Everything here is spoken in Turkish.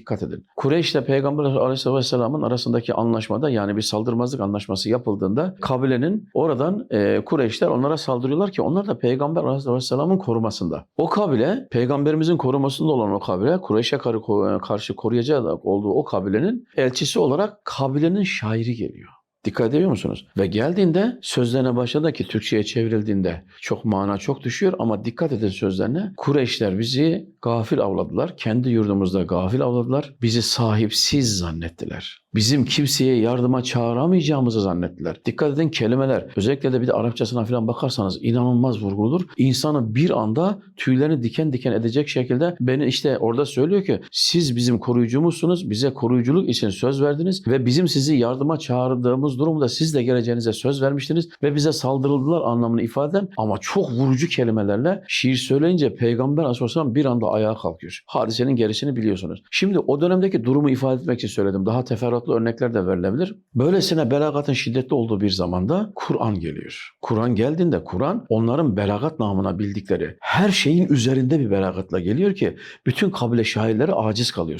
Dikkat edin. Kureyş ile Peygamber Aleyhisselam'ın arasındaki anlaşmada yani bir saldırmazlık anlaşması yapıldığında kabilenin oradan e, Kureyşler onlara saldırıyorlar ki onlar da Peygamber Aleyhisselam'ın korumasında. O kabile peygamberimizin korumasında olan o kabile Kureyş'e kar- karşı koruyacağı da olduğu o kabilenin elçisi olarak kabilenin şairi geliyor. Dikkat ediyor musunuz? Ve geldiğinde sözlerine başladı ki Türkçe'ye çevrildiğinde çok mana çok düşüyor ama dikkat edin sözlerine. Kureyşler bizi gafil avladılar. Kendi yurdumuzda gafil avladılar. Bizi sahipsiz zannettiler. Bizim kimseye yardıma çağıramayacağımızı zannettiler. Dikkat edin kelimeler. Özellikle de bir de Arapçasına falan bakarsanız inanılmaz vurguludur. İnsanı bir anda tüylerini diken diken edecek şekilde beni işte orada söylüyor ki siz bizim koruyucumuzsunuz. Bize koruyuculuk için söz verdiniz ve bizim sizi yardıma çağırdığımız durumda siz de geleceğinize söz vermiştiniz ve bize saldırıldılar anlamını ifade eden ama çok vurucu kelimelerle şiir söyleyince Peygamber Aleyhisselam bir anda ayağa kalkıyor. Hadisenin gerisini biliyorsunuz. Şimdi o dönemdeki durumu ifade etmek için söyledim. Daha teferruatlı örnekler de verilebilir. Böylesine belagatın şiddetli olduğu bir zamanda Kur'an geliyor. Kur'an geldiğinde Kur'an onların belagat namına bildikleri her şeyin üzerinde bir belagatla geliyor ki bütün kabile şairleri aciz kalıyor.